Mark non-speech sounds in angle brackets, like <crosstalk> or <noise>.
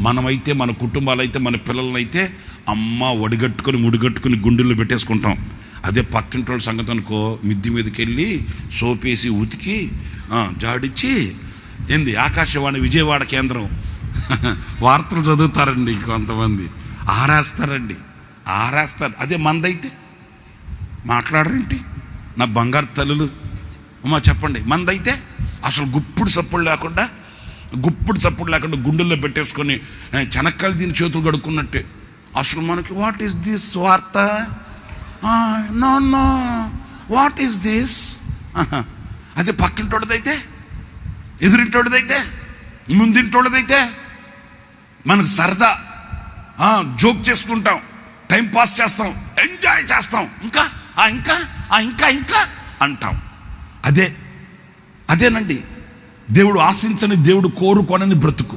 మనమైతే మన కుటుంబాలైతే మన పిల్లలనైతే అమ్మ వడిగట్టుకొని ముడిగట్టుకొని గుండెల్లో పెట్టేసుకుంటాం. అదే పక్కింటి వాళ్ళ సంగతి అనుకో మిద్ది మీదకి వెళ్ళి సోపేసి ఉతికి జాడిచ్చి ఏంది ఆకాశవాణి విజయవాడ కేంద్రం. <laughs> వార్తలు చదువుతారండి కొంతమంది. ఆరేస్తారండి. ఆరేస్తారు. అదే మందైతే. మాట్లాడరేంటి? నా బంగారు తల్లులు. అమ్మా చెప్పండి. మందైతే అసలు గుప్పుడు సప్పుడు లేకుండా గుప్పుడు చప్పుడు లేకుండా గుండెల్లో పెట్టేసుకొని చెనక్కాయలు దీని చేతులు కడుక్కున్నట్టే. అసలు మనకి వాట్ ఈస్ దిస్ వార్త? No no what is this అదే పక్కింటోడదైతే ఎదురింటోడదైతే ముందింటోడదైతే మనకు సరదా. జోక్ చేసుకుంటాం టైం పాస్ చేస్తాం ఎంజాయ్ చేస్తాం. ఇంకా ఇంకా ఇంకా ఇంకా అంటాం. అదే అదేనండి. దేవుడు ఆశించని దేవుడు కోరుకోనని బ్రతుకు.